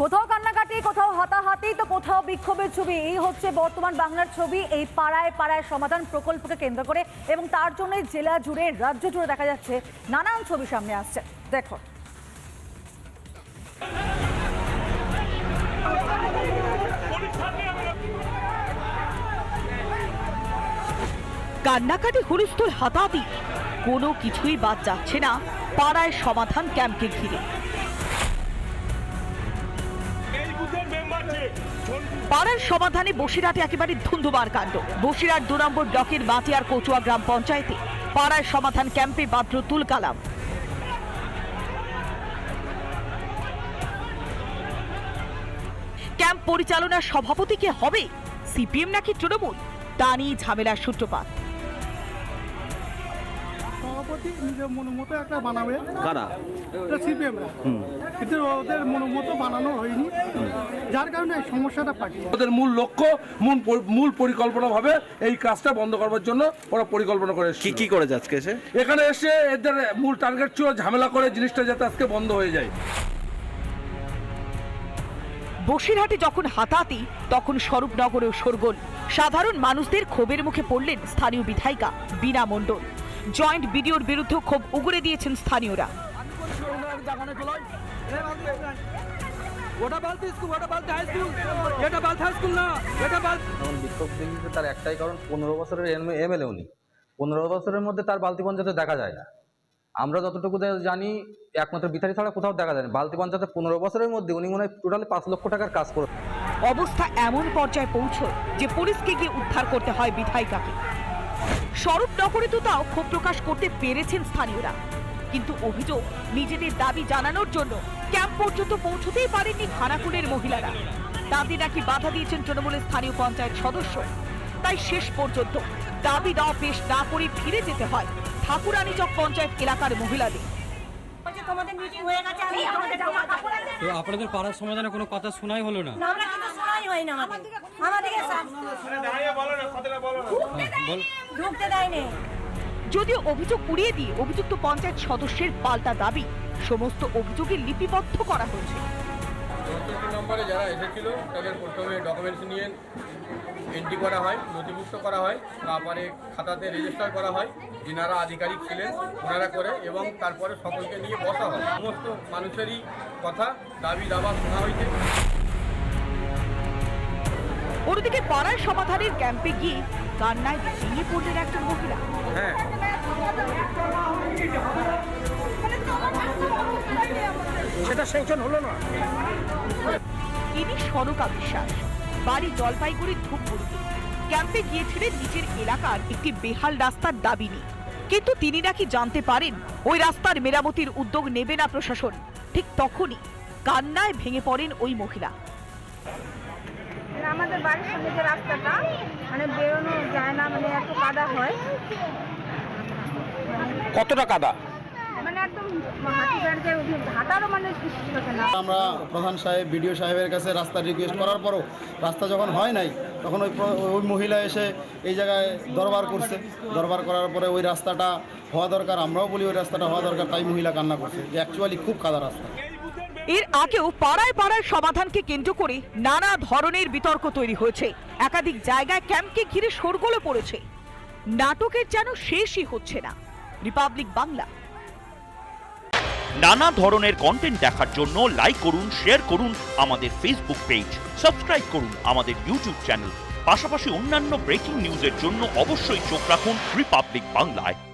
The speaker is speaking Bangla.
কোথাও কান্নাকাটি, কোথাও হাতাহাতি, তো কোথাও বিক্ষোভের ছবি। এই হচ্ছে বর্তমান বাংলার ছবি। এই পাড়ায় পাড়ায় সমাধান প্রকল্পকে কেন্দ্র করে এবং তার জন্য জেলা জুড়ে, রাজ্য জুড়ে দেখা যাচ্ছে, নানান ছবি সামনে আসছে। দেখো। কান্নাকাটি হুলস্থুল হাতাহাতি। কোনো কিছুই বাদ যাচ্ছে না। পাড়ায় সমাধান ক্যাম্পকে ঘিরে। পাড়ার সমাধানে বসিরহাটে একেবারে ধুন্ধুমার কাণ্ড। বসিরহাট দু নম্বর ব্লকের বাটিয়ার কচুয়া গ্রাম পঞ্চায়েতে পাড়ার সমাধান ক্যাম্পে বাদ্রতুল কালাম। ক্যাম্প পরিচালনার সভাপতি কে হবে? সিপিএম নাকি তৃণমূল? তা নিয়ে ঝামেলার সূত্রপাত। সভাপতি নিজের মনোমতো একটা বানাবে। কারা? এটা সিপিএমরা কিন্তু ওদের মনোমতো বানানো হয়নি। যার কারণে এই সমস্যাটা পাচ্ছি ওদের মূল লক্ষ্য মূল মূল পরিকল্পনাভাবে এই কাজটা বন্ধ করবার জন্য ওরা পরিকল্পনা করে কি। কি করেছে আজকে এসে? এখানে এসে এদের মূল টার্গেট ছিল ঝামেলা করে জিনিসটা যাতে আজকে বন্ধ হয়ে যায়। বসিরহাটে যখন হাতাহাতি তখন স্বরূপনগরেও শোরগোল। সাধারণ মানুষদের ক্ষোভের মুখে পড়লেন স্থানীয় বিধায়িকা বীণা মণ্ডল। জয়েন্ট বিডিওর বিরুদ্ধে ক্ষোভ উগরে দিয়েছেন স্থানীয়রা। বিক্ষোভ দিল্লিতে তার একটাই কারণ পনেরো বছরের এমএলএ উনি। পনেরো বছরের মধ্যে তার বালতি পঞ্চায়েতে দেখা যায় না। আমরা যতটুকু জানি একমাত্র বিথারি ছাড়া কোথাও দেখা যায় না। বালতি পঞ্চায়েতে পনেরো বছরের মধ্যে উনি মনে হয় টোটালি পাঁচ লক্ষ টাকার কাজ করে অবস্থা এমন পর্যায়ে পৌঁছয় যে পুলিশকে গিয়ে উদ্ধার করতে হয় বিধায়িকাকে। স্বরূপনগরে তো তাও ক্ষোভ প্রকাশ করতে পেরেছেন স্থানীয়রা। কিন্তু অভিযোগ নিজেদের দাবি জানানোর জন্য ক্যাম্প পর্যন্ত পৌঁছতেই পারেননি খানাকুলের মহিলারা। তাদের নাকি বাধা দিয়েছেন তৃণমূলের স্থানীয় পঞ্চায়েত সদস্য। তাই শেষ পর্যন্ত দাবি দেওয়া পেশ না করে ফিরে যেতে হয় ঠাকুরানীচক পঞ্চায়েত এলাকার মহিলাদের। বলছে তোমাদের মিটিং হয়ে গেছে আমি আমাদের যাব তো আপনাদের পাড়ার সমাধানে কোনো কথা শোনাই হলো না? আমরা হয় না আমাদের আমাদেরকে ঢুকতে দেয়নি যদিও অভিযোগ উড়িয়ে দিয়ে অভিযুক্ত পঞ্চায়েত সদস্যের পাল্টা দাবি সমস্ত অভিযোগে লিপিবদ্ধ করা হয়েছে। চৌষট্টি নম্বরে যারা এসেছিল তাদের প্রথমে ডকুমেন্টস নিয়ে এন্ট্রি করা হয় নথিভুক্ত করা হয় তারপরে খাতাতে রেজিস্টার করা হয় যিনারা আধিকারিক ছিলেন ওনারা করে এবং তারপরে সকলকে নিয়ে বসা হয়। সমস্ত মানুষেরই কথা দাবি দাবা শোনা হয়েছে। অন্যদিকে পাড়ার সমাধানের ক্যাম্পে গিয়ে কান্নায় ভেঙে পড়লেন একজন মহিলা। হ্যাঁ। তিনি সনকা বিশ্বাস বাড়ি জলপাইগুড়ির ধূপগুড়িতে ক্যাম্পে গিয়েছিলেন নিজের এলাকার একটি বেহাল রাস্তার দাবি নিয়ে। কিন্তু তিনি নাকি জানতে পারেন ওই রাস্তার মেরামতির উদ্যোগ নেবে না প্রশাসন। ঠিক তখনই কান্নায় ভেঙে পড়েন ওই মহিলা। আমাদের বাড়ির সামনে যে রাস্তাটা মানে বেরোনো যায় না মানে এত কাদা হয়। কতটা কাদা? মানে একদম হাঁটারও মানে আমরা প্রধান সাহেব বিডিও সাহেবের কাছে রাস্তা রিকোয়েস্ট করার পরও রাস্তা যখন হয় নাই তখন ওই ওই মহিলা এসে এই জায়গায় দরবার করছে। দরবার করার পরে ওই রাস্তাটা হওয়া দরকার আমরাও বলি ওই রাস্তাটা হওয়া দরকার তাই মহিলা কান্না করছে। যে অ্যাকচুয়ালি খুব কাদা রাস্তা। এর আগেও পাড়ায় পাড়ায় সমাধানকে কেন্দ্র করে নানা ধরনের বিতর্ক তৈরি হয়েছে। একাধিক জায়গায় ক্যাম্পকে ঘিরে শোরগোলও পড়েছে। নাটকের যেন শেষই হচ্ছে না। রিপাবলিক বাংলা। নানা ধরনের কন্টেন্ট দেখার জন্য লাইক করুন শেয়ার করুন আমাদের ফেসবুক পেজ সাবস্ক্রাইব করুন আমাদের ইউটিউব চ্যানেল পাশাপাশি অন্যান্য ব্রেকিং নিউজের জন্য অবশ্যই চোখ রাখুন রিপাবলিক বাংলায়